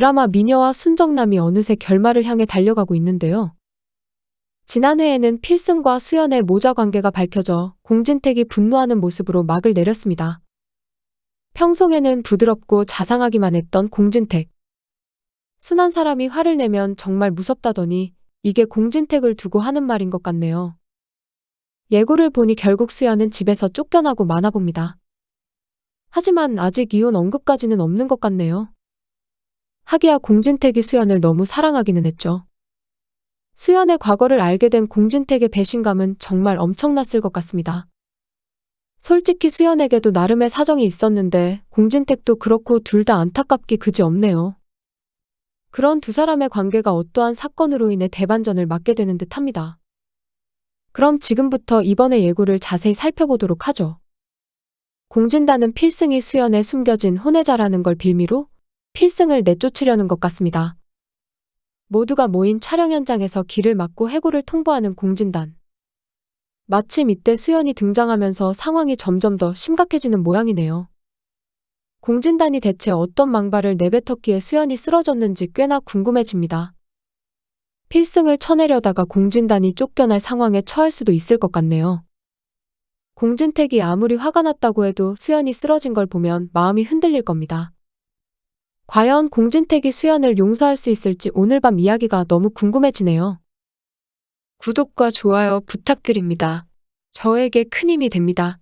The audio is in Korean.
드라마 미녀와 순정남이 어느새 결말을 향해 달려가고 있는데요. 지난 회에는 필승과 수연의 모자 관계가 밝혀져 공진택이 분노하는 모습으로 막을 내렸습니다. 평소에는 부드럽고 자상하기만 했던 공진택. 순한 사람이 화를 내면 정말 무섭다더니 이게 공진택을 두고 하는 말인 것 같네요. 예고를 보니 결국 수연은 집에서 쫓겨나고 마나 봅니다. 하지만 아직 이혼 언급까지는 없는 것 같네요. 하기야 공진택이 수연을 너무 사랑하기는 했죠. 수연의 과거를 알게 된 공진택의 배신감은 정말 엄청났을 것 같습니다. 솔직히 수연에게도 나름의 사정이 있었는데 공진택도 그렇고 둘 다 안타깝기 그지 없네요. 그런 두 사람의 관계가 어떠한 사건으로 인해 대반전을 맞게 되는 듯 합니다. 그럼 지금부터 이번의 예고를 자세히 살펴보도록 하죠. 공진단은 필승이 수연에 숨겨진 혼외자라는 걸 빌미로 필승을 내쫓으려는 것 같습니다. 모두가 모인 촬영 현장에서 길을 막고 해고를 통보하는 공진단. 마침 이때 수연이 등장하면서 상황이 점점 더 심각해지는 모양이네요. 공진단이 대체 어떤 망발을 내뱉었기에 수연이 쓰러졌는지 꽤나 궁금해집니다. 필승을 쳐내려다가 공진단이 쫓겨날 상황에 처할 수도 있을 것 같네요. 공진택이 아무리 화가 났다고 해도 수연이 쓰러진 걸 보면 마음이 흔들릴 겁니다. 과연 공진택이 수연을 용서할 수 있을지 오늘 밤 이야기가 너무 궁금해지네요. 구독과 좋아요 부탁드립니다. 저에게 큰 힘이 됩니다.